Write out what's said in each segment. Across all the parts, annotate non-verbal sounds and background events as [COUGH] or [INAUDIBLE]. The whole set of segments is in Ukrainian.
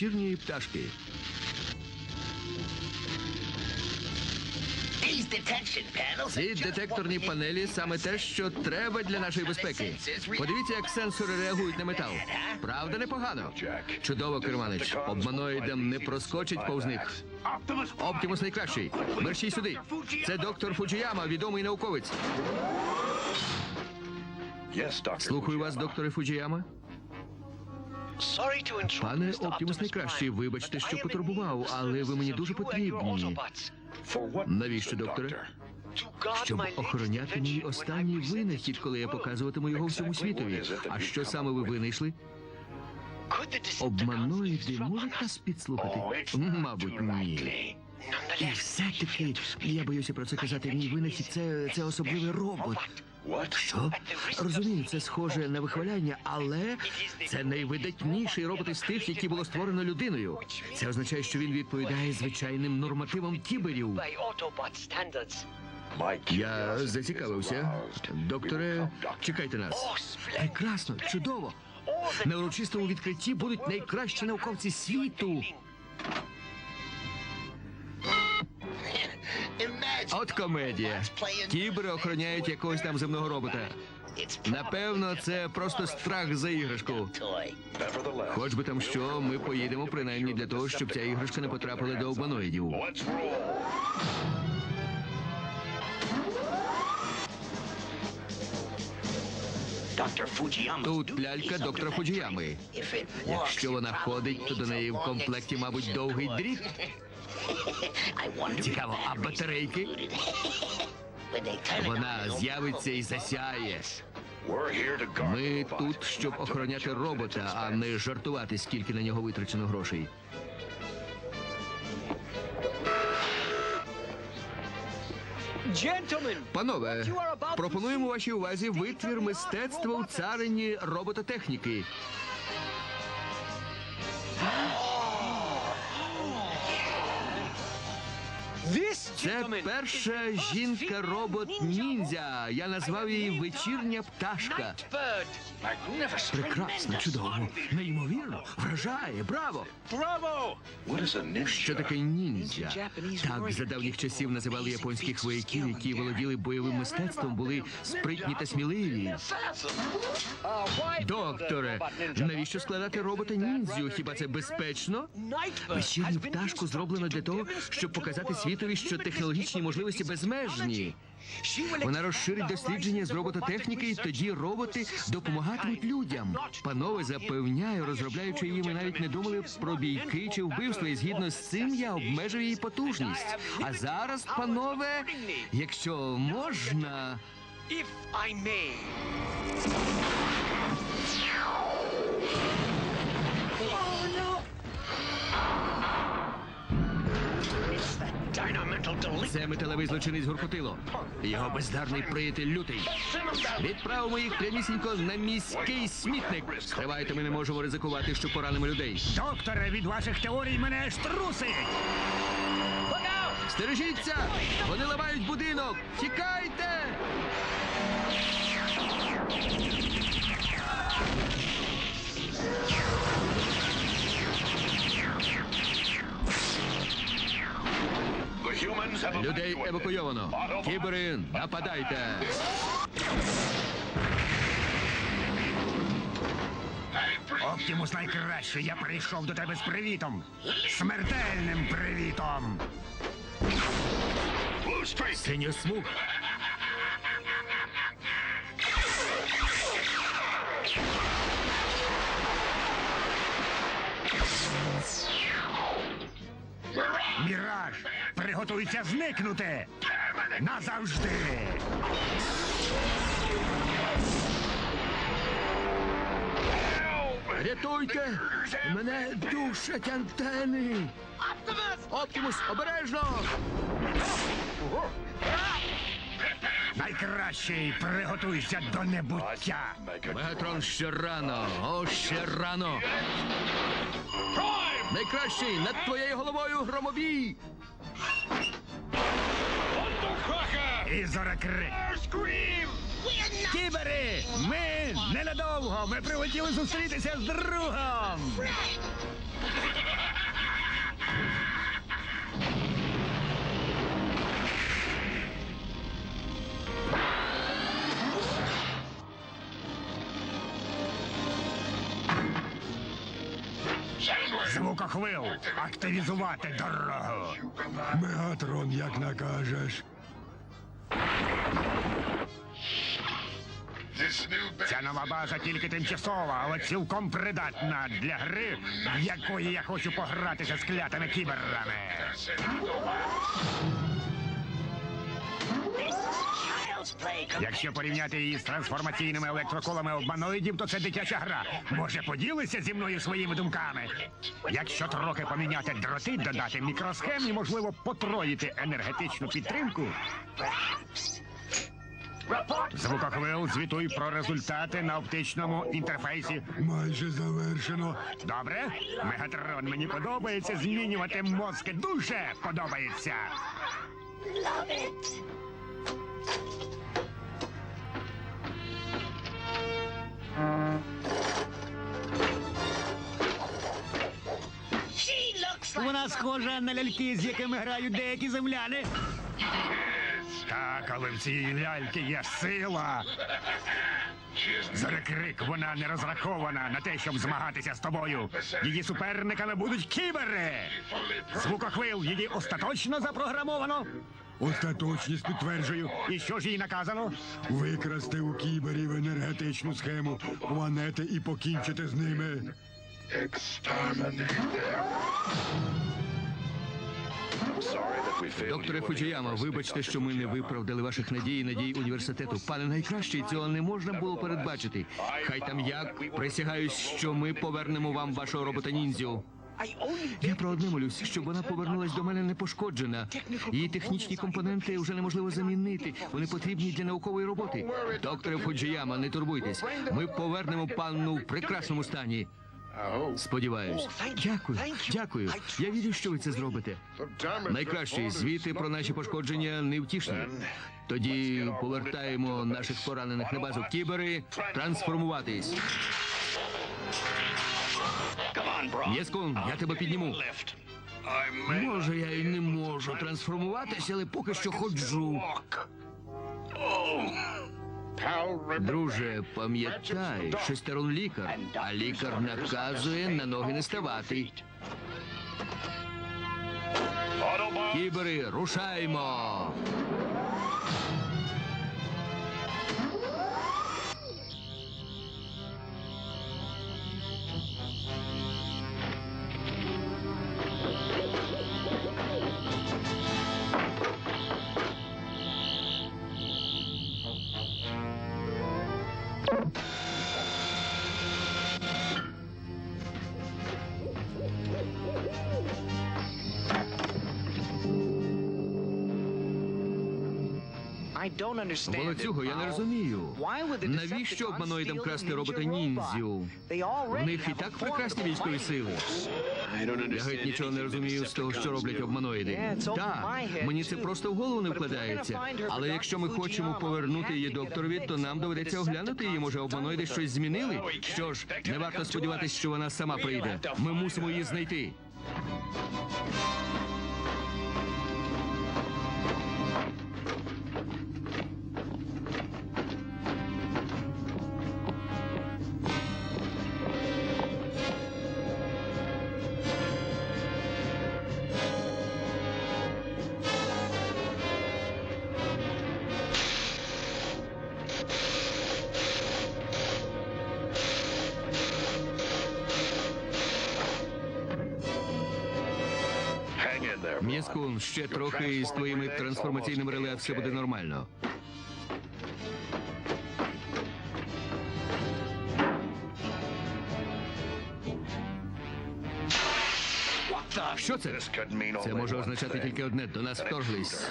Вечірньої пташки. Ці детекторні панелі саме те, що треба для нашої безпеки. Подивіться, як сенсори реагують на метал. Правда, непогано. Чудово, керманич. Обманоїдам не проскочить повз них. Оптимус найкращий. Мерщій сюди. Це доктор Фуджіяма, відомий науковець. Слухаю вас, докторе Фуджіяма. Пане Оптимус найкращий, вибачте, що потурбував, але ви мені дуже потрібні. Навіщо, докторе? Щоб охороняти мій останній винахід, коли я показуватиму його всьому світові. А що саме ви винайшли? Обманоїди можуть нас підслухати? Мабуть, ні. І все-таки, я боюся про це казати, мій винахід це, це особливий робот. Що? Розумію, це схоже на вихваляння, але це найвидатніший робот із тих, які було створено людиною. Це означає, що він відповідає звичайним нормативам кіберів. Я зацікавився. Докторе, чекайте нас. Прекрасно, чудово. На урочистому відкритті будуть найкращі науковці світу. От комедія. Кібери охороняють якогось там земного робота. Напевно, це просто страх за іграшку. Хоч би там що, ми поїдемо принаймні для того, щоб ця іграшка не потрапила до обманоїдів. Тут лялька доктора Фуджіями. Якщо вона ходить, то до неї в комплекті, мабуть, довгий дріт. Цікаво, а батарейки? [LAUGHS] Вона з'явиться і засяє. Ми тут, щоб охороняти робота, а не жартувати, скільки на нього витрачено грошей. Панове, пропонуємо вашій увазі витвір мистецтва у царині робототехніки. Це перша жінка-робот ніндзя. Я назвав її вечірня пташка. Прекрасно, чудово, неймовірно, вражає, браво! Що таке ніндзя? Так за давніх часів називали японських вояків, які володіли бойовим мистецтвом, були спритні та сміливі. Докторе, навіщо складати робота ніндзю? Хіба це безпечно? Вечірню пташку зроблено для того, щоб показати світові, що технологічні можливості безмежні. Вона розширить дослідження з робототехніки, і тоді роботи допомагатимуть людям. Панове, запевняю, розробляючи її, ми навіть не думали про бійки чи вбивства. І згідно з цим я обмежив її потужність. А зараз, панове, якщо можна. If I may. Це металевий злочинець гуркотило. Його бездарний приятель лютий. Відправимо їх прямісінько на міський смітник. Стривайте, ми не можемо ризикувати, що поранимо людей. Докторе, від ваших теорій мене аж трусить! Стережіться! Вони ламають будинок! Тікайте! Людей евакуйовано. Кібери, нападайте! Оптимус найкраще, я прийшов до тебе з привітом. Смертельним привітом. Синю смуг. Приготуйся зникнути. Назавжди. Рятуйте! Мене душать антени! Оптимус, обережно! Найкращий, приготуйся до небуття. Мегатрон ще рано, о, ще рано! Найкращий над твоєю головою громобій! І зорекрик. Кібери! Ми ненадовго! Ми прилетіли зустрітися з другом! Звукохвил! Активізувати дорогу! Мегатрон, як накажеш. Ця нова база тільки тимчасова, але цілком придатна для гри, в якої я хочу погратися з клятими кіберами. Якщо порівняти її з трансформаційними електроколами обманоїдів, то це дитяча гра. Може, поділися зі мною своїми думками? Якщо трохи поміняти дроти, додати мікросхем і, можливо, потроїти енергетичну підтримку. Звукохвил, звітуй про результати на оптичному інтерфейсі. Майже завершено. Добре? Мегатрон, мені подобається змінювати мозки. Дуже подобається. Вона схожа на ляльки, з якими грають деякі земляни. Так, але в цій ляльки є сила. Зарекрик, вона не розрахована на те, щоб змагатися з тобою. Її суперниками будуть кібери. Звукохвил, її остаточно запрограмовано. Остаточність підтверджую. І що ж їй наказано? Викрасти у кіберів енергетичну схему планети і покінчити з ними. Докторе Фуджіяма, вибачте, що ми не виправдали ваших надій і надій університету. Пане найкращий, цього не можна було передбачити. Хай там як присягаюсь, що ми повернемо вам вашого робота ніндзю. Я про одне молюсь, щоб вона повернулась до мене непошкоджена. Її технічні компоненти вже неможливо замінити. Вони потрібні для наукової роботи. Докторе Фуджіяма, не турбуйтесь. Ми повернемо панну в прекрасному стані. Сподіваюсь. Дякую, дякую. Я вірю, що ви це зробите. Найкращі звіти про наші пошкодження невтішні. Тоді повертаємо наших поранених на базу кібери трансформуватись. М'яскун, я тебе підніму. Може, я і не можу трансформуватися, але поки що ходжу. Друже, пам'ятай, шестерон лікар, а лікар наказує на ноги не ставати. Кібери, рушаймо! Волоцюго, я не розумію. Навіщо обманоїдам красти робота ніндзю? У них і так прекрасні військові сили. Я геть нічого не розумію з того, що роблять обманоїди. Так, мені це просто в голову не вкладається. Але якщо ми хочемо повернути її докторові, то нам доведеться оглянути її. Може, обманоїди щось змінили? Що ж, не варто сподіватися, що вона сама прийде. Ми мусимо її знайти. Ще трохи і з твоїми трансформаційними реле все буде нормально. Що це? Це може означати тільки одне. До нас вторглись.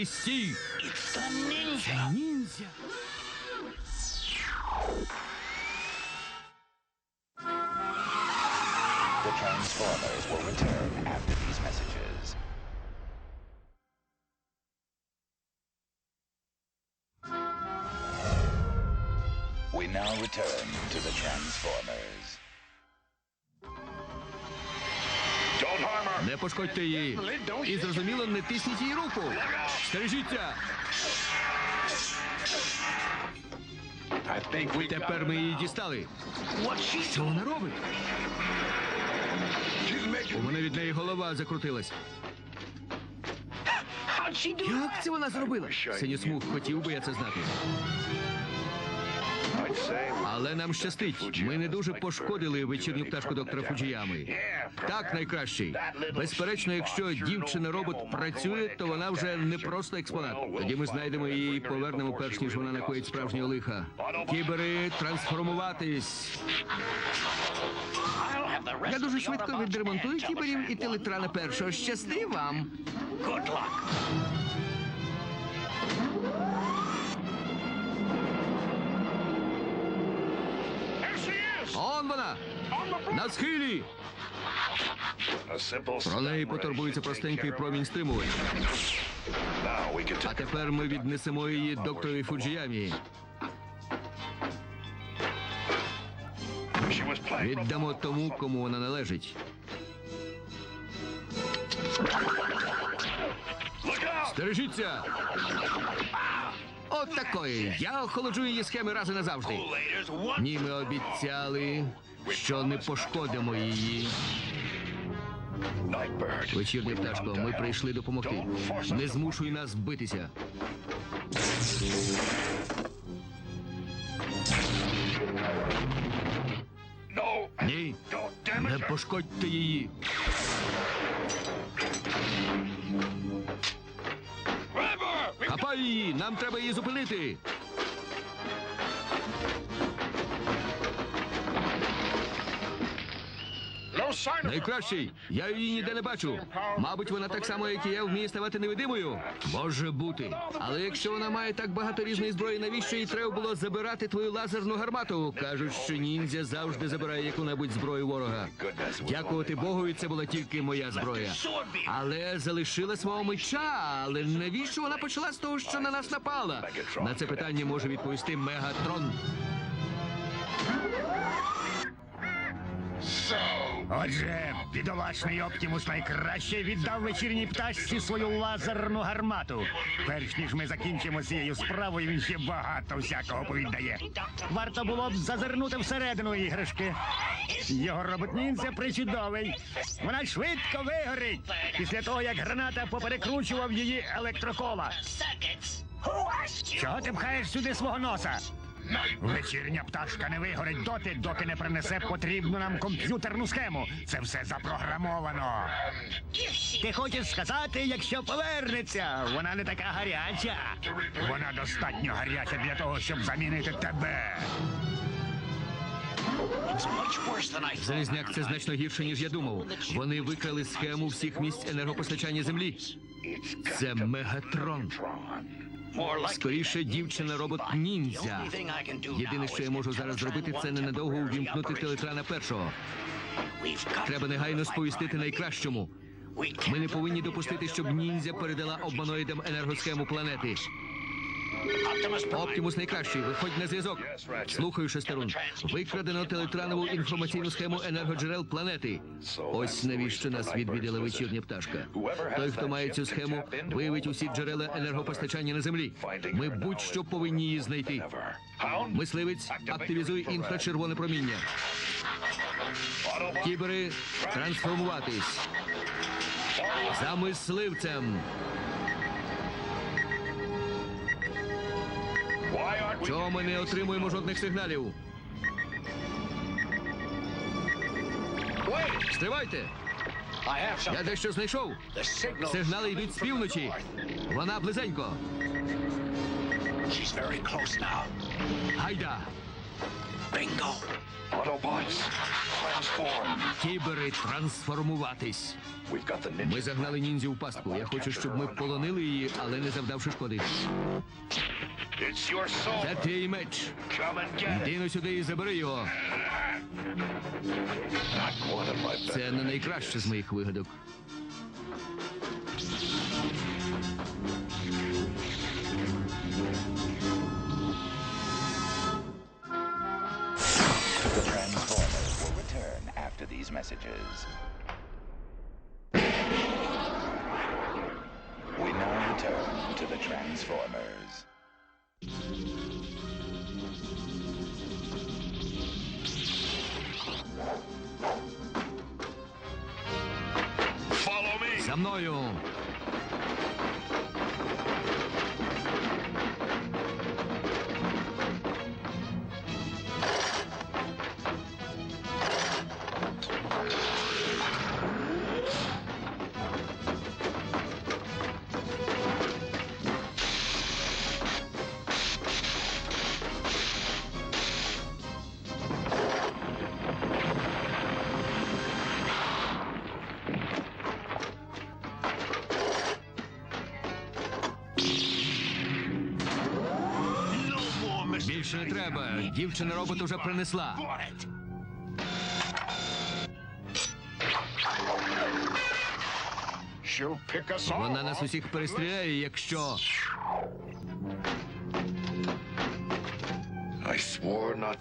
хто ти сій! Це ніндзя! The Transformers will return after these messages. We now return to the Transformers. Не пошкодьте її. І зрозуміло, не тисніть їй руку. Стережіться! Тепер ми її дістали. Що вона робить? У мене від неї голова закрутилась. Як це вона зробила? Синісмух, хотів би я це знати. Але нам щастить. Ми не дуже пошкодили вечірню пташку доктора Фуджіями. Так, найкращий. Безперечно, якщо дівчина-робот працює, то вона вже не просто експонат. Тоді ми знайдемо її і повернемо, перш ніж вона накоїть справжнього лиха. Кібери, трансформуватись. Я дуже швидко відремонтую кіберів і телетрана першого. Щасти вам. Good luck. Он вона! На схилі! Про неї потурбується простенький промінь стимулу. А тепер ми віднесемо її докторові Фуджіямі. Віддамо тому, кому вона належить. Стережіться! От такої. Я охолоджу її схеми раз і назавжди. Ні, ми обіцяли, що не пошкодимо її. Вечірня пташко, ми прийшли допомогти. Не змушуй нас битися. Ні, не пошкодьте її. Хапай її! Нам треба її зупинити. Найкращий, я її ніде не бачу. Мабуть, вона так само, як і я, вміє ставати невидимою. Може бути. Але якщо вона має так багато різної зброї, навіщо їй треба було забирати твою лазерну гармату? Кажуть, що ніндзя завжди забирає яку-небудь зброю ворога. Дякувати Богу, це була тільки моя зброя. Але залишила свого меча. Але навіщо вона почала з того, що на нас напала? На це питання може відповісти Мегатрон. Отже, бідолашний Оптімус найкраще віддав вечірній пташці свою лазерну гармату. Перш ніж ми закінчимо цією справою, він ще багато всякого повіддає. Варто було б зазирнути всередину іграшки. Його робот-ніндзя причудовий. Вона швидко вигорить після того, як граната поперекручував її електрокола. Чого ти пхаєш сюди свого носа? Вечірня пташка не вигорить доти, доки не принесе потрібну нам комп'ютерну схему. Це все запрограмовано. Ти хочеш сказати, якщо повернеться, вона не така гаряча. Вона достатньо гаряча для того, щоб замінити тебе. Залізняк це значно гірше, ніж я думав. Вони викрали схему всіх місць енергопостачання землі. Це Мегатрон. Скоріше, дівчина робот ніндзя. Єдине, що я можу зараз зробити, це ненадовго увімкнути телетрана першого. Треба негайно сповістити найкращому. Ми не повинні допустити, щоб ніндзя передала обманоїдам енергосхему планети. Оптимус найкращий, виходь на зв'язок. Слухаю, шестерун. Викрадено телетранову інформаційну схему енергоджерел планети. Ось навіщо нас відвідала вечірня пташка. Той, хто має цю схему, виявить усі джерела енергопостачання на землі. Ми будь-що повинні її знайти. Мисливець, активізуй інфрачервоне проміння. Кібери, трансформуватись. За мисливцем. Чого ми не отримуємо жодних сигналів? Стривайте! Я дещо знайшов. Сигнали йдуть з півночі. Вона близенько. Гайда! Transform. Кібери трансформуватись. Ми загнали ніндзю в пастку. Я хочу, щоб ми полонили її, але не завдавши шкоди. It's your soul. Це твій меч. Come and get it. Іди ну сюди і забери його. Not one of my best. Це не найкраще з моїх вигадок. The Transformers will return after these messages. We now return to the Transformers. Follow me. За мною. Дівчина робот уже принесла. Вона нас усіх перестріляє, якщо.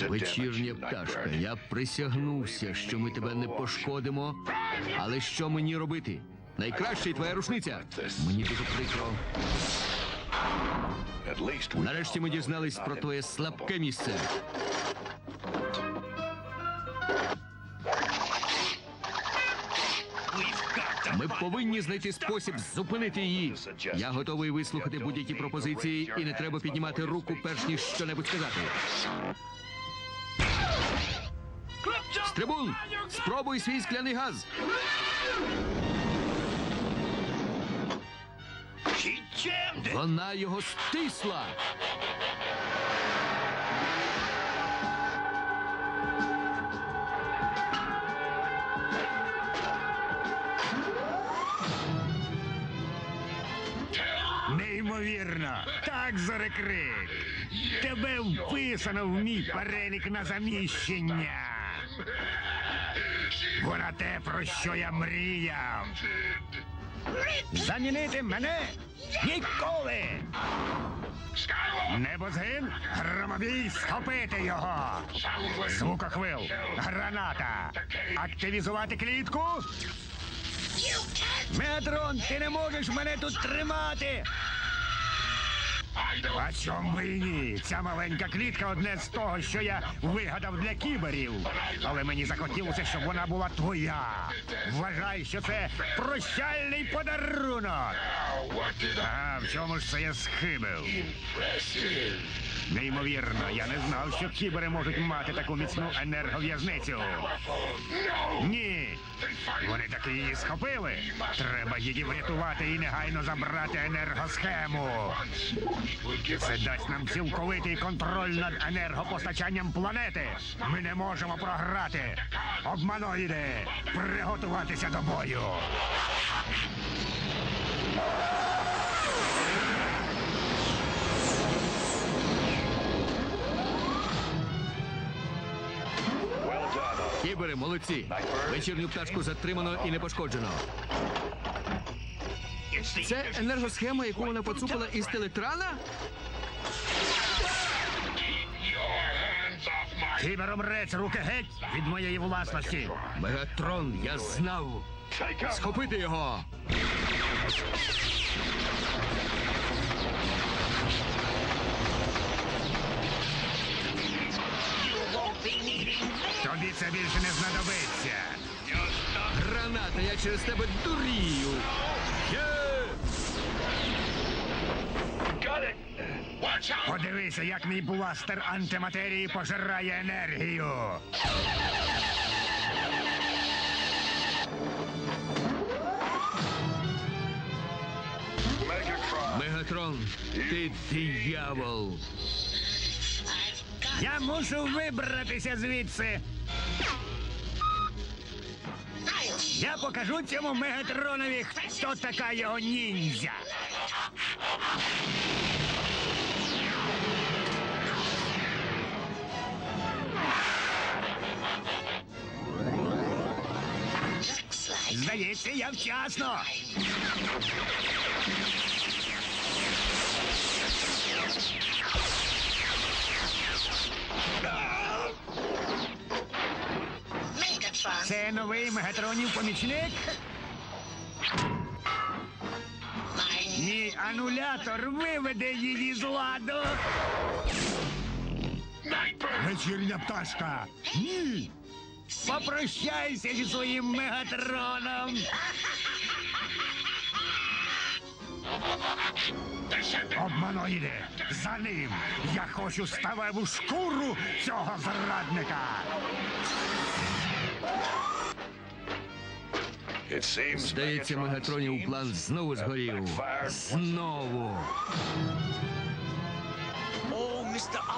Вечірня пташка, я присягнувся, що ми тебе не пошкодимо. Але що мені робити? Найкраще твоя рушниця. Мені дуже прикро. Нарешті ми дізнались про твоє слабке місце. Ми повинні знайти спосіб зупинити її. Я готовий вислухати будь-які пропозиції, і не треба піднімати руку, перш ніж щонебудь сказати. Стрибун, спробуй свій скляний газ. Вона його стисла. Неймовірно! Так, зорекрик! Тебе вписано в мій перелік на заміщення! Вона те, про що я мріяв! Замінити мене ніколи! Небозгин, громовій, схопити його! Звукохвил, граната! Активізувати клітку! Метрон, ти не можеш мене тут тримати! А чом би і ні? Ця маленька клітка одне з того, що я вигадав для кіберів. Але мені захотілося, щоб вона була твоя. Вважай, що це прощальний подарунок. А в чому ж це я схибив? Неймовірно, я не знав, що кібери можуть мати таку міцну енергов'язницю. Ні. Вони таки її схопили. Треба її врятувати і негайно забрати енергосхему. Це дасть нам цілковитий контроль над енергопостачанням планети. Ми не можемо програти. Обманоїди, приготуватися до бою. Кібери, молодці. Вечірню пташку затримано і не пошкоджено. Це енергосхема, яку вона поцупила із телетрана? Кіберомрець, руки геть від моєї власності. Мегатрон, я знав. Схопити його. Тобі це більше не знадобиться. Граната, я через тебе дурію. Подивися, як мій бластер антиматерії пожирає енергію. Мегатрон, ти диявол. Я мушу вибратися звідси. Я покажу цьому Мегатронові, хто така його ніндзя. Здається, я вчасно. Це новий Мегатронів помічник? Мій анулятор виведе її з ладу. Вечірня пташка. Ні. Попрощайся зі своїм мегатроном. Обманоїди, за ним. Я хочу ставеву шкуру цього зрадника. Здається, Мегатронів план знову згорів. Знову.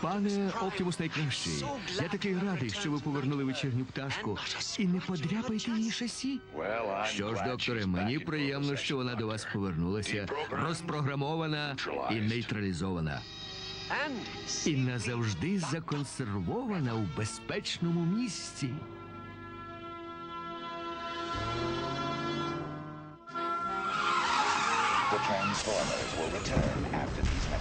Пане Оптімус найкращий, я такий радий, що ви повернули вечірню пташку. І не подряпайте її шасі. Що ж, докторе, мені приємно, що вона до вас повернулася, розпрограмована і нейтралізована. І назавжди законсервована у безпечному місці. The Transformers will return after these.